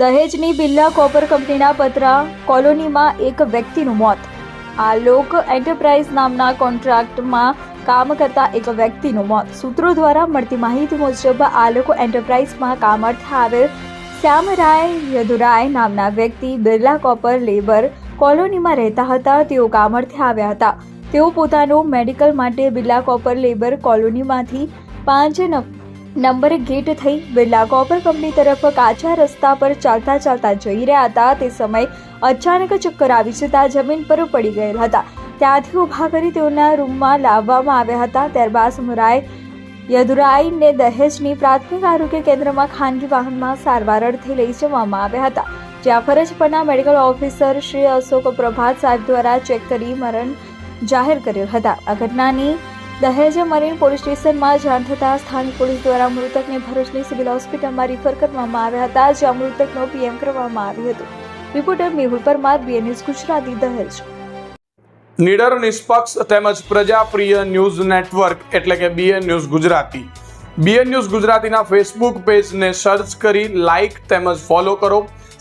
દહેજની Birla copper કંપનીના પતરા કોલોનીમાં એક વ્યક્તિનું મોત. આ લોક એન્ટરપ્રાઇઝ નામના કોન્ટ્રાક્ટમાં કામ કરતા એક વ્યક્તિનું મોત. સૂત્રો દ્વારા મળતી માહિતી મુજબ આ લોકો એન્ટરપ્રાઇઝમાં કામ અર્થે આવેલ શ્યામરાય યદુરાય નામના વ્યક્તિ બિરલા કોપર લેબર કોલોનીમાં રહેતા હતા. તેઓ કામ આવ્યા હતા. તેઓ પોતાનું મેડિકલ માટે બિરલા કોપર લેબર કોલોનીમાંથી પાંચ નંબરે ગેટ થઈ બિરલા કોપર કંપની તરફ કાચા રસ્તા પર ચાલતા ચાલતા જઈ રહ્યા હતા. તે સમયે અચાનક ચક્કર આવી જતા જમીન પર પડી ગયેલ હતા. ત્યાંથી ઊભા કરી તેઓના રૂમમાં લાવવામાં આવ્યા હતા. ત્યારબાદ સમુરાય યદુરાઈને દહેજની પ્રાથમિક આરોગ્ય કેન્દ્રમાં ખાનગી વાહનમાં સારવાર અર્થે લઈ જવામાં આવ્યા હતા. જ્યાં ફરજ પરના મેડિકલ ઓફિસર શ્રી અશોક પ્રભાત સાહેબ દ્વારા ચેક કરી મરણ જાહેર કર્યો હતા. આ ઘટનાની દહેજ મરીન પોલીસ સ્ટેશનમાં જાણ થતાં સ્થાનિક પોલીસ દ્વારા મૃતકને ભરૂચની સિવિલ હોસ્પિટલમાં રિફર કરવામાં આવ્યા હતા, જ્યાં મૃતકનો પીએમ કરવામાં આવ્યું હતું. Reporter Mehul Parmar BNS Gujarati Dahej. નિડર, નિષ્પક્ષ તેમજ પ્રજાપ્રિય ન્યૂઝ નેટવર્ક એટલે કે BN news Gujarati. BN news ગુજરાતીના ફેસબુક પેજને સર્ચ કરી લાઇક તેમજ ફોલો કરો.